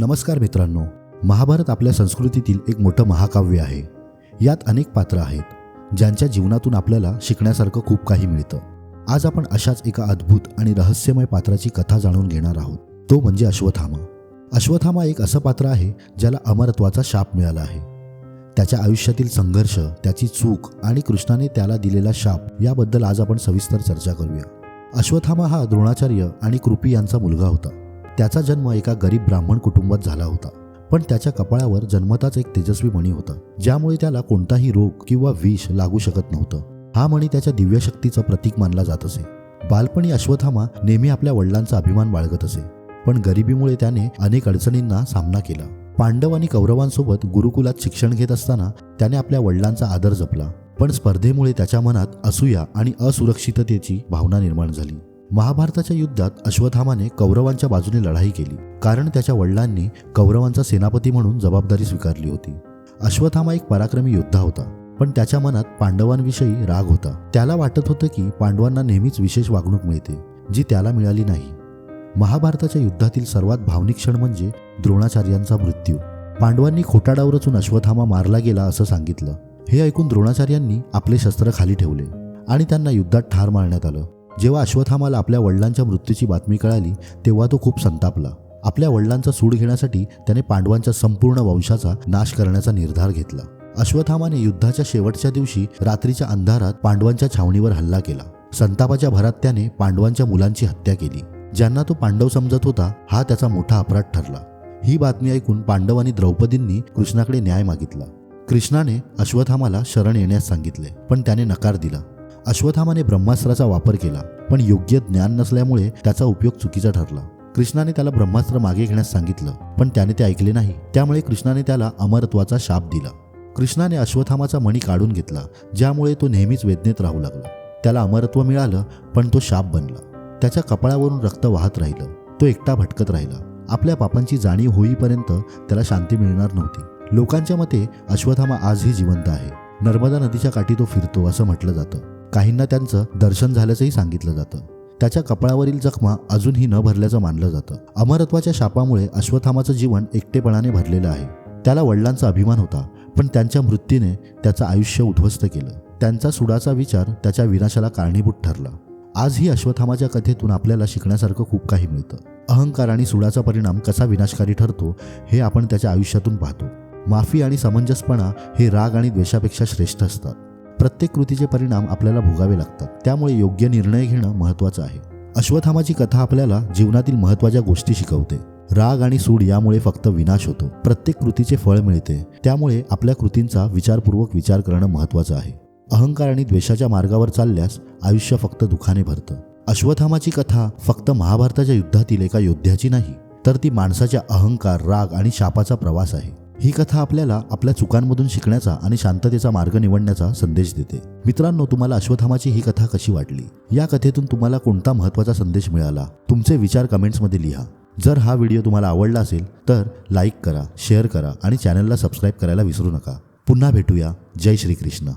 नमस्कार मित्रांनो महाभारत आपल्या संस्कृतीतील एक मोठं महाकाव्य आहे. यात अनेक पात्र आहेत ज्यांच्या जीवनातून आपल्याला शिकण्यासारखं खूप काही मिळतं. आज आपण अशाच एका अद्भुत आणि रहस्यमय पात्राची कथा जाणून घेणार आहोत. तो म्हणजे अश्वथामा अश्वथामा एक असं पात्र आहे ज्याला अमरत्वाचा शाप मिळाला आहे. त्याच्या आयुष्यातील संघर्ष त्याची चूक आणि कृष्णाने त्याला दिलेला शाप याबद्दल आज आपण सविस्तर चर्चा करूया. अश्वथामा हा द्रोणाचार्य आणि कृपी यांचा मुलगा होता. त्याचा जन्म एका गरीब ब्राह्मण कुटुंबात झाला होता. पण त्याच्या कपाळावर जन्मताच एक तेजस्वी मणी होता ज्यामुळे त्याला कोणताही रोग किंवा विष लागू शकत नव्हतं. हा मणी त्याच्या दिव्यशक्तीचं प्रतीक मानला जात असे. बालपणी अश्वथामा नेहमी आपल्या वडिलांचा अभिमान बाळगत असे पण गरिबीमुळे त्याने अनेक अडचणींना सामना केला. पांडव आणि कौरवांसोबत गुरुकुलात शिक्षण घेत असताना त्याने आपल्या वडिलांचा आदर जपला पण स्पर्धेमुळे त्याच्या मनात असूया आणि असुरक्षिततेची भावना निर्माण झाली. महाभारताच्या युद्धात अश्वथामाने कौरवांच्या बाजूने लढाई केली. कारण त्याच्या वडिलांनी कौरवांचा सेनापती म्हणून जबाबदारी स्वीकारली होती. अश्वथामा एक पराक्रमी योद्धा होता पण त्याच्या मनात पांडवांविषयी राग होता. त्याला वाटत होतं की पांडवांना नेहमीच विशेष वागणूक मिळते जी त्याला मिळाली नाही. महाभारताच्या युद्धातील सर्वात भावनिक क्षण म्हणजे द्रोणाचार्यांचा मृत्यू. पांडवांनी खोटाडावर रचून मारला गेला असं सांगितलं. हे ऐकून द्रोणाचार्यांनी आपले शस्त्र खाली ठेवले आणि त्यांना युद्धात ठार मारण्यात आलं. जेव्हा अश्वथामाला आपल्या वडिलांच्या मृत्यूची बातमी कळाली तेव्हा तो खूप संतापला. आपल्या वडिलांचा सूड घेण्यासाठी त्याने पांडवांच्या संपूर्ण वंशाचा नाश करण्याचा निर्धार घेतला. अश्वथामाने युद्धाच्या शेवटच्या दिवशी रात्रीच्या अंधारात पांडवांच्या छावणीवर हल्ला केला. संतापाच्या भरात त्याने पांडवांच्या मुलांची हत्या केली. ज्यांना तो पांडव समजत होता हा त्याचा मोठा अपराध ठरला. ही बातमी ऐकून पांडव आणि द्रौपदींनी कृष्णाकडे न्याय मागितला. कृष्णाने अश्वथामाला शरण येण्यास सांगितले पण त्याने नकार दिला. अश्वथामाने ब्रह्मास्त्राचा वापर केला पण योग्य ज्ञान नसल्यामुळे त्याचा उपयोग चुकीचा ठरला. कृष्णाने त्याला ब्रह्मास्त्र मागे घेण्यास सांगितलं पण त्याने ते ऐकले नाही. त्यामुळे कृष्णाने त्याला अमरत्वाचा शाप दिला. कृष्णाने अश्वथामाचा मणी काढून घेतला ज्यामुळे तो नेहमीच वेदनेत राहू लागला. त्याला अमरत्व मिळालं पण तो शाप बनला. त्याच्या कपाळावरून रक्त वाहत राहिलं. तो एकटा भटकत राहिला. आपल्या पापांची जाणीव होईपर्यंत त्याला शांती मिळणार नव्हती. लोकांच्या मते अश्वथामा आजही जिवंत आहे. नर्मदा नदीच्या काठी तो फिरतो असं म्हटलं जातं. काहींना त्यांचं दर्शन झाल्याचंही सांगितलं जातं. त्याच्या कपाळावरील जखमा अजूनही न भरल्याचं मानलं जातं. अमरत्वाच्या शापामुळे अश्वथामाचं जीवन एकटेपणाने भरलेलं आहे. त्याला वडिलांचा अभिमान होता पण त्यांच्या मृत्यूने त्याचं आयुष्य उद्ध्वस्त केलं. त्यांचा सुडाचा विचार त्याच्या विनाशाला कारणीभूत ठरला. आजही अश्वथामाच्या कथेतून आपल्याला शिकण्यासारखं खूप काही मिळतं. अहंकार आणि सुडाचा परिणाम कसा विनाशकारी ठरतो हे आपण त्याच्या आयुष्यातून पाहतो. माफी आणि समंजसपणा हे राग आणि द्वेषापेक्षा श्रेष्ठ असतात. प्रत्येक कृतीचे परिणाम आपल्याला भोगावे लागतात. त्यामुळे योग्य निर्णय घेणं महत्त्वाचं आहे. अश्वथामाची कथा आपल्याला जीवनातील महत्त्वाच्या गोष्टी शिकवते. राग आणि सूड यामुळे फक्त विनाश होतो. प्रत्येक कृतीचे फळ मिळते. त्यामुळे आपल्या कृतींचा विचारपूर्वक विचार करणं महत्त्वाचं आहे. अहंकार आणि द्वेषाच्या मार्गावर चालल्यास आयुष्य फक्त दुखाने भरतं. अश्वथामाची कथा फक्त महाभारताच्या युद्धातील एका योद्ध्याची नाही तर ती माणसाच्या अहंकार राग आणि शापाचा प्रवास आहे. ही कथा आपल्याला आपल्या चुकांमधून शिकण्याचा आणि शांततेचा मार्ग निवडण्याचा संदेश देते. मित्रांनो तुम्हाला अश्वथामाची ही कथा कशी वाटली? या कथेतून तुम्हाला कोणता महत्त्वाचा संदेश मिळाला? तुमचे विचार कमेंट्समध्ये लिहा. जर हा व्हिडिओ तुम्हाला आवडला असेल तर लाईक करा शेअर करा आणि चॅनलला सबस्क्राईब करायला विसरू नका. पुन्हा भेटूया. जय श्रीकृष्ण.